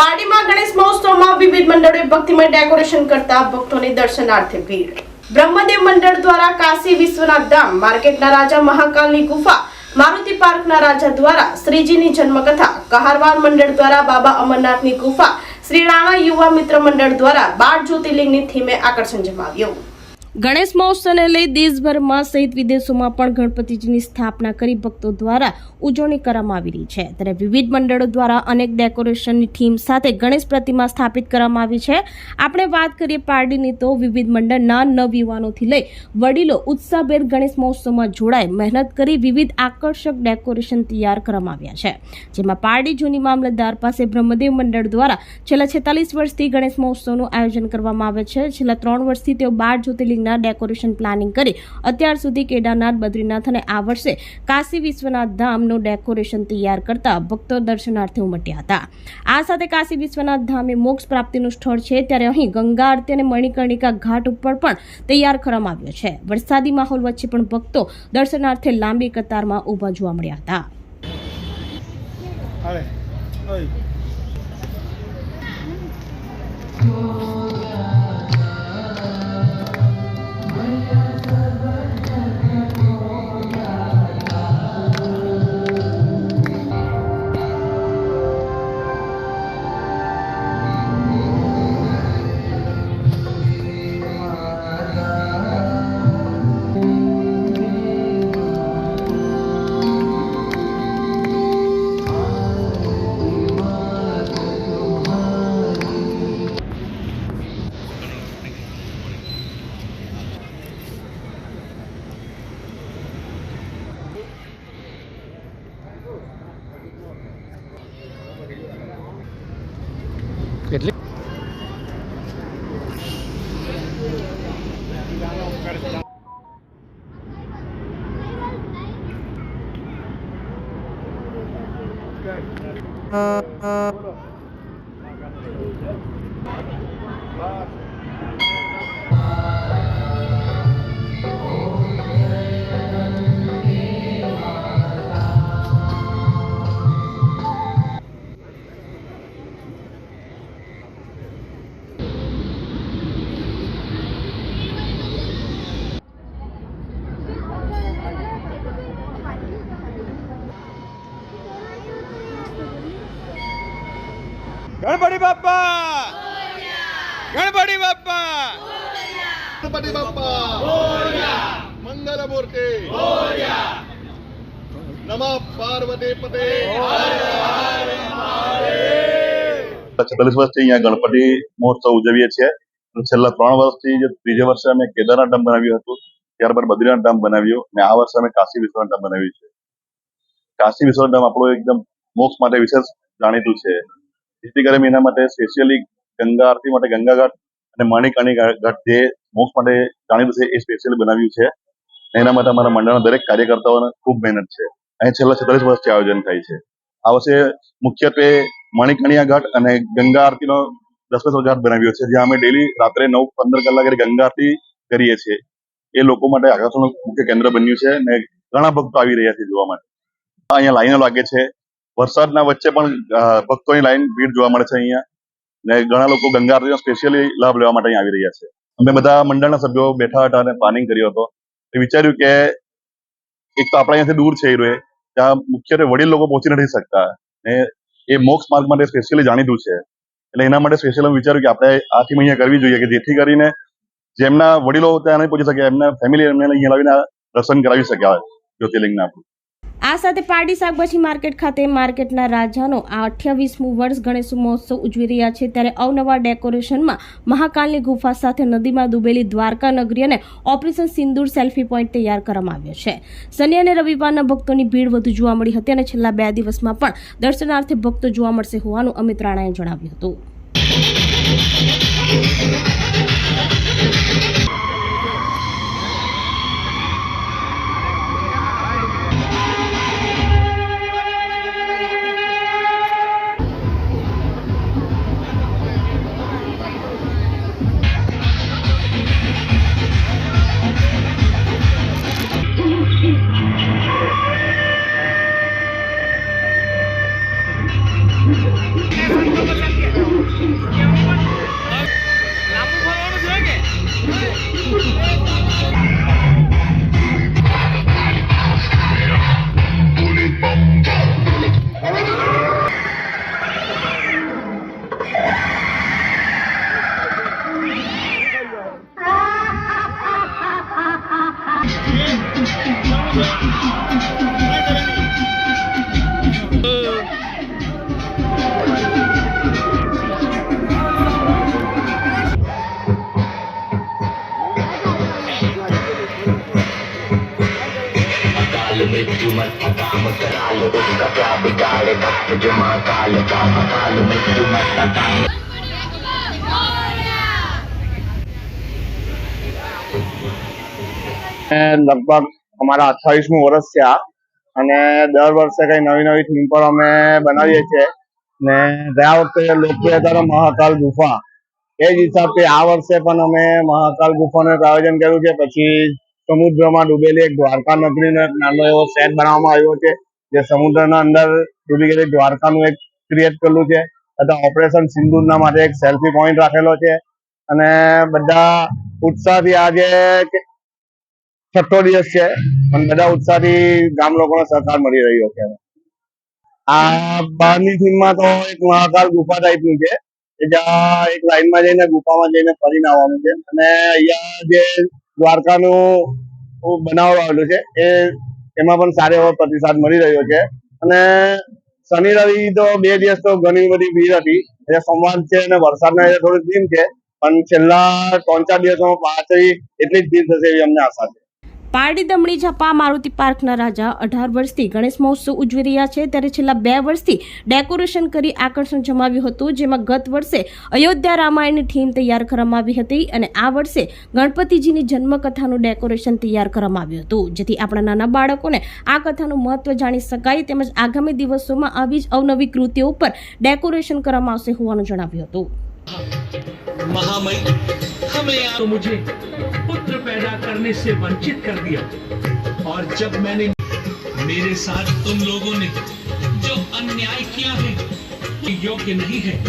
પાર્ટીમાં ગણેશ મહોત્સવમાં વિવિધ મંડળોએ ભક્તિમય ડેકોરેશન કરતા ભક્તોની દર્શનાર્થે ભીડ. બ્રહ્મદેવ મંડળ દ્વારા કાશી વિશ્વનાથ ધામ, માર્કેટના રાજા મહાકાલની ગુફા, મારુતિ પાર્કના રાજા દ્વારા શ્રીજીની જન્મકથા કહારવાન મંડળ દ્વારા બાબા અમરનાથની ગુફા, શ્રી રાણા યુવા મિત્ર મંડળ દ્વારા બાર જ્યોતિર્લિંગની થીમે આકર્ષણ જમાવ્યું. ગણેશ મહોત્સવને લઈ દેશભરમાં સહિત વિદેશોમાં પણ ગણપતિજીની સ્થાપના કરી ભક્તો દ્વારા ઉજવણી કરવામાં આવી રહી છે. ત્યારે વિવિધ મંડળો દ્વારા અનેક ડેકોરેશનની થીમ સાથે ગણેશ પ્રતિમા સ્થાપિત કરવામાં આવી છે. આપણે વાત કરીએ પારડીની તો વિવિધ મંડળના નવયુવાનોથી લઈ વડીલો ઉત્સાહભેર ગણેશ મહોત્સવમાં જોડાઈ મહેનત કરી વિવિધ આકર્ષક ડેકોરેશન તૈયાર કરવામાં આવ્યા છે. જેમાં પારડી જૂની મામલતદાર પાસે બ્રહ્મદેવ મંડળ દ્વારા છેલ્લા છેતાલીસ વર્ષથી ગણેશ મહોત્સવનું આયોજન કરવામાં આવે છે. છેલ્લા ત્રણ વર્ષથી તેઓ બાર જ્યોતિર્લિંગના ડેકોરેશન પ્લાનિંગ કરી અત્યાર સુધી કેદારનાથ, બદ્રીનાથ અને આ વર્ષે કાશી વિશ્વનાથ ધામનું ડેકોરેશન તૈયાર કરતા ભક્તો દર્શનાર્થે ઉમટ્યા હતા આ સાથે કાશી વિશ્વનાથ ધામ એ મોક્ષ પ્રાપ્તિનું સ્થળ છે ત્યારે અહીં ગંગા આરતી અને મણિકર્ણિકા ઘાટ ઉપર પણ તૈયાર કરવામાં આવ્યો છે વરસાદી માહોલ વચ્ચે પણ ભક્તો દર્શનાર્થે લાંબી કતારમાં ઊભા જોવા મળ્યા હતા. Hoy. કેટલી ગણપતિ બાપા ગણપતિ બાપા ગણપતિ બાપા મંગલ મૂર્તિ! નમઃ પાર્વતી પતે છેતાલીસ વર્ષથી અહીંયા ગણપતિ મહોત્સવ ઉજવીએ છીએ. છેલ્લા ત્રણ વર્ષથી જે ત્રીજા વર્ષે અમે કેદારનાથ ધામ બનાવ્યું હતું ત્યારબાદ બદ્રીનાથ ધામ બનાવ્યું અને આ વર્ષે અમે કાશી વિશ્વનાથ ધામ બનાવ્યું છે. કાશી વિશ્વનાથ ધામ આપણું એકદમ મોક્ષ માટે વિશેષ જાણીતું છે. જેથી કરી અમે એના માટે સ્પેશિયલી ગંગા આરતી માટે ગંગા ઘાટ અને માણિકાણી ઘાટ જે મોક્ષ માટે જાણીતું છે એ સ્પેશિયલી બનાવ્યું છે. એના માટે અમારા મંડળના દરેક કાર્યકર્તાઓને ખૂબ મહેનત છે. અહીં છેલ્લા છેતાલીસ વર્ષથી આયોજન થાય છે. આ વર્ષે મુખ્યત્વે મણિકર્ણિયા ઘાટ અને ગંગા આરતીનો દસમો ઘાટ બનાવ્યો છે. જ્યાં અમે ડેલી રાત્રે નવ પંદર કલાકે ગંગા આરતી કરીએ છીએ. એ લોકો માટે આકર્ષણનું મુખ્ય કેન્દ્ર બન્યું છે અને ઘણા ભક્તો આવી રહ્યા છે જોવા માટે. અહીંયા લાઈનો લાગે છે. વરસાદના વચ્ચે પણ ભક્તોની લાઈન ભીડ જોવા મળે છે અહીંયા. ને ઘણા લોકો ગંગા સ્પેશિયલી લાભ લેવા માટે અહીંયા આવી રહ્યા છે. અમે બધા મંડળના સભ્યો બેઠા હતા અને પ્લાનિંગ કર્યો હતો. વિચાર્યું કે એક તો આપણા અહીંયાથી દૂર છે એ રહ્યો ત્યાં મુખ્યત્વે વડીલ લોકો પહોંચી નથી શકતા. ને એ મોક્ષ માર્ગ માટે સ્પેશિયલી જાણીતું છે. એટલે એના માટે સ્પેશિયલ વિચાર્યું કે આપણે આ અહીંયા કરવી જોઈએ કે જેથી કરીને જેમના વડીલો ત્યાં નહીં પહોંચી શકે, એમના ફેમિલી એમને અહીંયા લાવીને દર્શન કરાવી શક્યા જ્યોતિર્લિંગના આ સાથે પારડી શાકભાજી માર્કેટ ખાતે માર્કેટના રાજાનો આ અઠ્યાવીસમું વર્ષ ગણેશ મહોત્સવ ઉજવી રહ્યા છે. ત્યારે અવનવા ડેકોરેશનમાં મહાકાલની ગુફા સાથે નદીમાં ડૂબેલી દ્વારકા નગરી અને ઓપરેશન સિંદૂર સેલ્ફી પોઈન્ટ તૈયાર કરવામાં આવ્યો છે. શનિ અને રવિવારના ભક્તોની ભીડ વધુ જોવા મળી હતી અને છેલ્લા બે દિવસમાં પણ દર્શનાર્થે ભક્તો જોવા મળશે હોવાનું અમિત રાણાએ જણાવ્યું હતું. લગભગ અમારા અઠાવીસમું વર્ષ છે આ. અને દર વર્ષે કઈ નવી નવી થીમ પર અમે બનાવીએ છીએ. ને ગયા વખતે લોકપ્રિયતા મહાકાલ ગુફા. એ જ હિસાબથી આ વર્ષે પણ અમે મહાકાલ ગુફાનું એક આયોજન કર્યું છે પછી સમુદ્રમાં ડૂબેલી એક દ્વારકા નગરીનો નાનો એવો સેટ બનાવવામાં આવ્યો છે, જે સમુદ્રના અંદર ડૂબી ગયેલી દ્વારકાનું એક ક્રિએટ કરેલું છે. તથા ઓપરેશન સિંદૂરના માટે એક સેલ્ફી પોઈન્ટ રાખેલો છે. અને બધા ઉત્સાહથી આજે છઠ્ઠો દિવસ છે અને બધા ઉત્સાહથી ગામ લોકોનો સહકાર મળી રહ્યો છે. આ બહારની થીમમાં તો એક મહાકાલ ગુફા ટાઈપનું છે કે જ્યાં એક લાઈનમાં જઈને ગુફામાં જઈને ફરીને આવવાનું છે. અને અહીંયા જે દ્વારકાનું બનાવ આવેલું છે. એ એમાં પણ સારો એવો પ્રતિસાદ મળી રહ્યો છે. અને શનિ રવિ તો બે દિવસ તો ઘણી બધી ભીડ હતી. એટલે સંવાદ છે અને વરસાદના લીધે થોડું ધીમ છે. પણ છેલ્લા ત્રણ ચાર દિવસોમાં પાછળ એટલી જ ભીડ થશે એવી અમને આશા છે. પારડી દમણી છપા મારુતિ પાર્કના રાજા અઢાર વર્ષથી ગણેશ મહોત્સવ ઉજવી રહ્યા છે. ત્યારે છેલ્લા બે વર્ષથી ડેકોરેશન કરી આકર્ષણ જમાવ્યું હતું, જેમાં ગત વર્ષે અયોધ્યા રામાયણની થીમ તૈયાર કરવામાં આવી હતી અને આ વર્ષે ગણપતિજીની જન્મકથાનું ડેકોરેશન તૈયાર કરવામાં આવ્યું હતું. જેથી આપણા નાના બાળકોને આ કથાનું મહત્વ જાણી શકાય તેમજ આગામી દિવસોમાં આવી જ અવનવી કૃતિઓ ઉપર ડેકોરેશન કરવામાં આવશે હોવાનું જણાવ્યું હતું. हमें तो मुझे पुत्र पैदा करने से वंचित कर दिया। और जब मैंने मेरे साथ तुम लोगों ने जो अन्याय किया है योग्य नहीं है।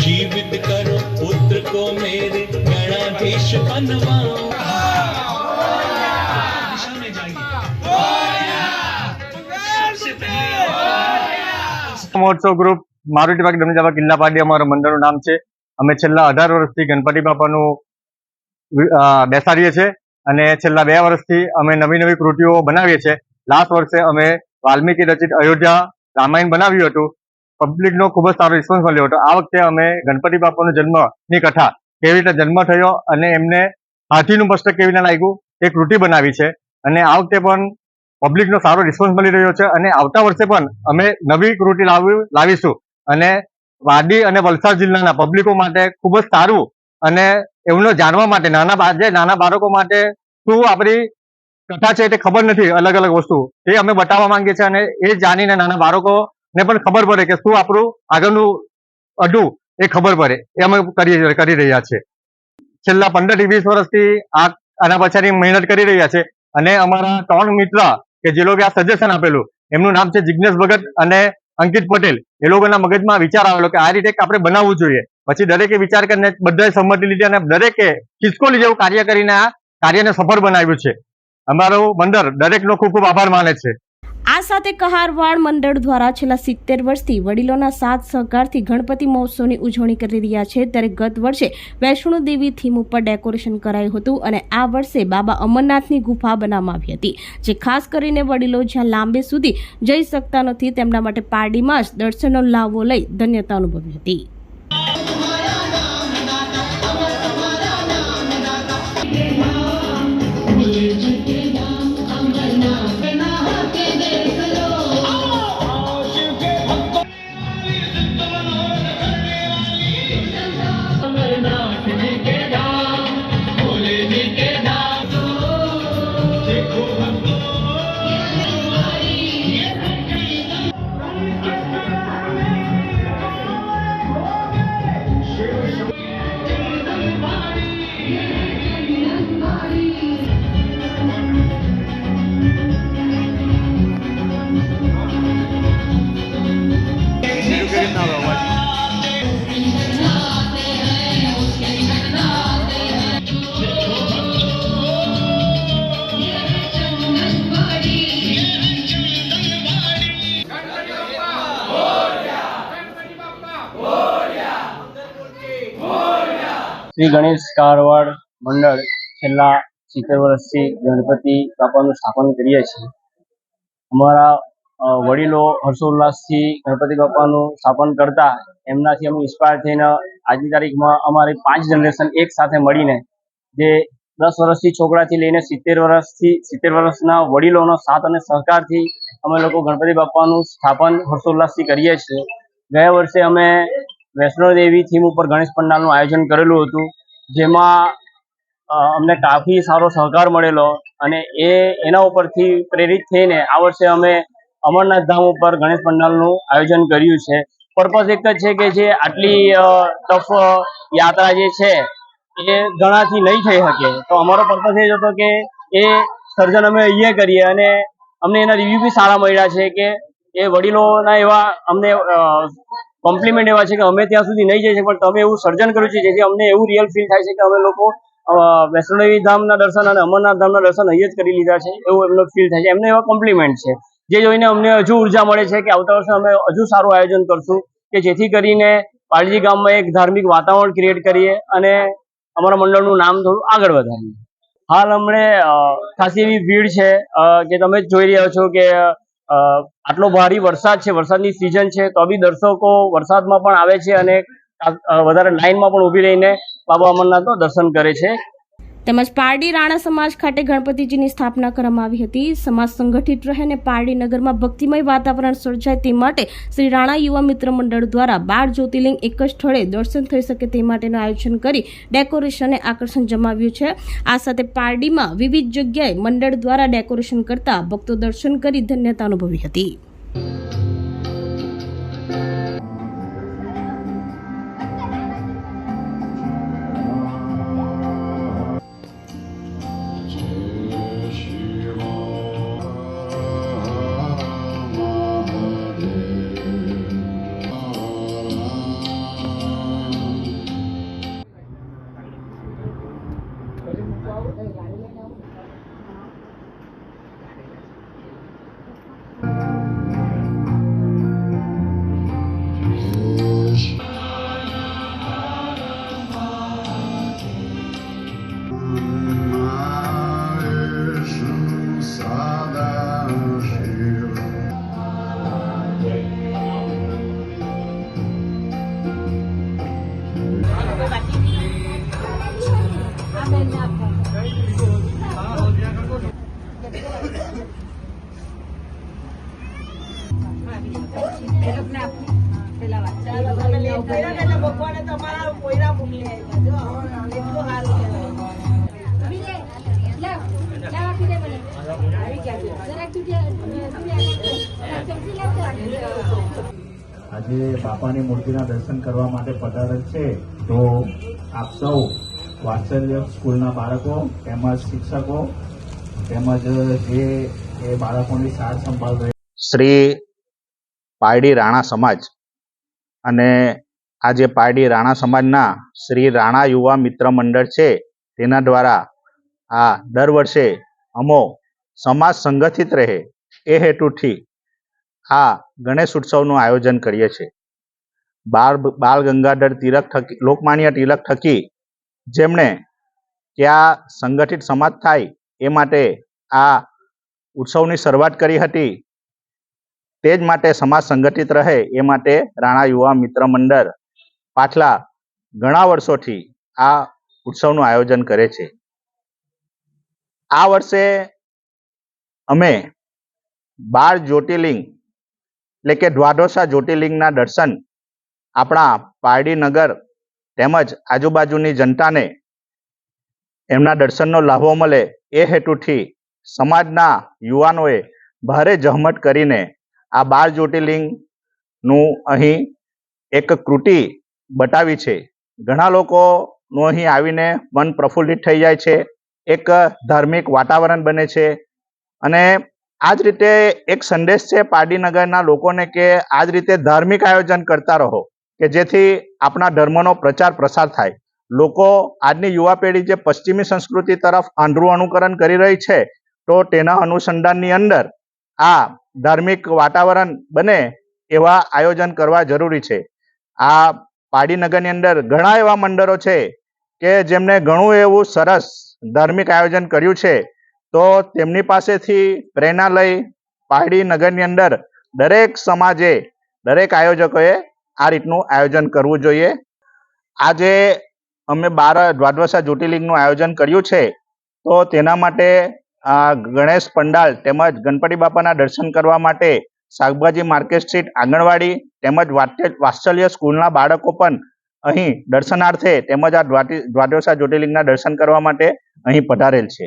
जीवित करो पुत्र को मेरे गणाधीश बनवाओ। दिशा ग्रुप મારુતિ પાક દમજાબા કિલ્લા પાડી, અમારું મંડળનું નામ છે. અમે છેલ્લા અઢાર વર્ષથી ગણપતિ બાપાનું બેસાડીએ છીએ. અને છેલ્લા બે વર્ષથી અમે નવી નવી કૃતિઓ બનાવીએ છીએ. લાસ્ટ વર્ષે અમે વાલ્મીકી રચિત અયોધ્યા રામાયણ બનાવ્યું હતું. પબ્લિકનો ખૂબ જ સારો રિસ્પોન્સ મળ્યો હતો. આ વખતે અમે ગણપતિ બાપાનો જન્મની કથા કેવી રીતે જન્મ થયો અને એમને હાથીનું મસ્તક કેવી રીતે લાગ્યું એ કૃતિ બનાવી છે. અને આ વખતે પણ પબ્લિકનો સારો રિસ્પોન્સ મળી રહ્યો છે. અને આવતા વર્ષે પણ અમે નવી કૃતિ લાવી, લાવીશું. અને વાડી અને વલસાડ જિલ્લાના પબ્લિકો માટે ખૂબ જ સારું અને એમને જાણવા માટે, નાના જે નાના બાળકો માટે શું આપણી કથા છે તે ખબર નથી, અલગ અલગ વસ્તુ. એ અમે બતાવવા માંગીએ છીએ અને એ જાણીને નાના બાળકોને પણ ખબર પડે કે શું આપણું આગળનું અડું એ ખબર પડે. એ અમે કરી કરી રહ્યા છે છેલ્લા પંદર વીસ વર્ષથી આ, આના પછાડી મહેનત કરી રહ્યા છે અને અમારા ત્રણ મિત્ર કે જે લોકોએ આ સજેશન આપેલું, એમનું નામ છે જિજ્ઞેશ ભગત અને અંકિત પટેલ, એ લોકોના મગજમાં વિચાર આવેલો કે આ રીતે આપણે બનાવવું જોઈએ. પછી દરેકે વિચાર કરીને બધાએ સંમતિ લીધી અને દરેકે ખિસકોલી જેવું કાર્ય કરીને આ કાર્યને સફળ બનાવ્યું છે. અમારું મંડળ દરેકનો ખૂબ ખૂબ આભાર માને છે. આ સાથે કહારવાડ મંડળ દ્વારા છેલ્લા સિત્તેર વર્ષથી વડીલોના સાથ સહકારથી ગણપતિ મહોત્સવની ઉજવણી કરી રહ્યા છે. ત્યારે ગત વર્ષે વૈષ્ણો દેવી થીમ ઉપર ડેકોરેશન કરાયું હતું અને આ વર્ષે બાબા અમરનાથની ગુફા બનાવવામાં આવી હતી, જે ખાસ કરીને વડીલો જ્યાં લાંબે સુધી જઈ શકતા નથી તેમના માટે પારડીમાં જ દર્શનનો લાવો લઈ ધન્યતા અનુભવી હતી. શ્રી ગણેશ કારવાડ મંડળ છેલ્લા સિત્તેર વર્ષથી ગણપતિ બાપાનું સ્થાપન કરીએ છીએ. અમારા વડીલો હર્ષોલ્લાસથી ગણપતિ બાપાનું સ્થાપન કરતા એમનાથી અમે ઇન્સ્પાયર થઈને આજની તારીખમાં અમારી પાંચ જનરેશન એક સાથે મળીને જે દસ વર્ષથી છોકરાથી લઈને સિત્તેર વર્ષથી, સિત્તેર વર્ષના વડીલોનો સાથ અને સહકારથી અમે લોકો ગણપતિ બાપાનું સ્થાપન હર્ષોલ્લાસથી કરીએ છીએ. ગયા વર્ષે અમે વૈષ્ણોદેવી થીમ ઉપર ગણેશ પંડાલનું આયોજન કરેલું હતું, જેમાં અમને કાફી સારો સહકાર મળેલો અને એ, એના ઉપરથી પ્રેરિત થઈને આ વર્ષે અમે અમરનાથ ધામ ઉપર ગણેશ પંડાલનું આયોજન કર્યું છે. પર્પઝ એક જ છે કે જે આટલી ટફ યાત્રા જે છે, એ ઘણાથી નહીં થઈ શકે. તો અમારો પર્પઝ એ જ હતો કે એ સર્જન અમે અહીંયા કરીએ અને અમને એના રિવ્યુ બી સારા મળ્યા છે કે એ વડીલોના એવા અમને કોમ્પ્લિમેન્ટ એવા છે કે અમે ત્યાં સુધી નહીં જઈ શકીએ, પણ તમે એવું સર્જન કર્યું છે, જેથી અમને એવું રિયલ ફીલ થાય છે કે અમે લોકો વૈષ્ણોદેવી ધામના દર્શન અને અમરનાથ ધામના દર્શન અહીં જ કરી લીધા છે, એવું એમનો ફીલ થાય છે. એમને એવા કોમ્પ્લિમેન્ટ છે. જે જોઈને અમને હજુ ઊર્જા મળે છે કે આવતા વર્ષે અમે હજુ સારું આયોજન કરશું, કે જેથી કરીને પાળજી ગામમાં એક ધાર્મિક વાતાવરણ ક્રિએટ કરીએ અને અમારા મંડળનું નામ થોડું આગળ વધારીએ. હાલ હમણે ખાસી એવી ભીડ છે કે તમે જોઈ રહ્યા છો કે આટલો ભારી વરસાદ છે, વરસાદની સિઝન છે, તો બી દર્શકો વરસાદમાં પણ આવે છે અને વધારે લાઈનમાં પણ ઊભી રહીને બાબા અમરનાથનો દર્શન કરે છે. તેમજ પારડી રાણા સમાજ ખાતે ગણપતિજીની સ્થાપના કરવામાં આવી હતી. સમાજ સંગઠિત રહે અને પારડી નગરમાં ભક્તિમય વાતાવરણ સર્જાય તે માટે શ્રી રાણા યુવા મિત્ર મંડળ દ્વારા બાર જ્યોતિર્લિંગ એક જ સ્થળે દર્શન થઈ શકે તે માટેનું આયોજન કરી ડેકોરેશન આકર્ષણ જમાવ્યું છે. આ સાથે પારડીમાં વિવિધ જગ્યાએ મંડળ દ્વારા ડેકોરેશન કરતા ભક્તો દર્શન કરી ધન્યતા અનુભવી હતી. bố từ gánh mới nấu આજે બાપાની મૂર્તિના દર્શન કરવા માટે પધારેલ છે. તો આપ સૌ વાત્સલ્ય સ્કૂલના બાળકો, તેમજ શિક્ષકો તેમજ જે એ બાળકોની સાર સંભાળ શ્રી પારડી રાણા સમાજ અને આ જે પારડી રાણા સમાજના શ્રી રાણા યુવા મિત્ર મંડળ છે, તેના દ્વારા આ દર વર્ષે અમો સમાજ સંગઠિત રહે એ હેતુથી આ ગણેશ ઉત્સવનું આયોજન કરીએ છીએ. બાળ બાળ ગંગાધર તિલક થકી, લોકમાન્ય તિલક થકી જેમણે ક્યાં સંગઠિત સમાજ થાય એ માટે આ ઉત્સવની શરૂઆત કરી હતી. તે જ માટે સમાજ સંગઠિત રહે એ માટે રાણા યુવા મિત્ર મંડળ પાછલા ઘણા વર્ષોથી આ ઉત્સવનું આયોજન કરે છે. આ વર્ષે અમે બાર જ્યોતિર્લિંગ એટલે કે દ્વાદોશા જ્યોતિર્લિંગના દર્શન આપણા પારડી નગર તેમજ આજુબાજુની જનતાને એમના દર્શનનો લાભો મળે એ હેતુથી સમાજના યુવાનોએ ભારે જહમત કરીને આ બાર જ્યોતિર્લિંગનું અહીં એક કૃતિ બતાવી છે. ઘણા લોકોનું અહીં આવીને મન પ્રફુલ્લિત થઈ જાય છે. એક ધાર્મિક વાતાવરણ બને છે. અને આ જ રીતે એક સંદેશ છે પાડીનગરના લોકોને કે આ જ રીતે ધાર્મિક આયોજન કરતા રહો, કે જેથી આપણા ધર્મનો પ્રચાર પ્રસાર થાય. લોકો આજની યુવા પેઢી જે પશ્ચિમી સંસ્કૃતિ તરફ આંધળું અનુકરણ કરી રહી છે, તો તેના અનુસંધાનની અંદર આ ધાર્મિક વાતાવરણ બને એવા આયોજન કરવા જરૂરી છે. આ પાડીનગરની અંદર ઘણા એવા મંડળો છે કે જેમને ઘણું એવું સરસ ધાર્મિક આયોજન કર્યું છે, તો તેમની પાસેથી પ્રેરણા લઈ પારડી નગરની અંદર દરેક સમાજે દરેક આયોજકોએ આ રીતનું આયોજન કરવું જોઈએ. આજે અમે બાર દ્વાદશા જ્યોતિર્લિંગનું આયોજન કર્યું છે, તો તેના માટે આ ગણેશ પંડાલ તેમજ ગણપતિ બાપાના દર્શન કરવા માટે શાકભાજી માર્કેટ સ્ટ્રીટ આંગણવાડી તેમજ વાત્સલ્ય સ્કૂલના બાળકો પણ અહીં દર્શનાર્થે તેમજ આ દ્વાટી દ્વારકા જ્યોતિર્લિંગના દર્શન કરવા માટે અહીં પધારેલ છે.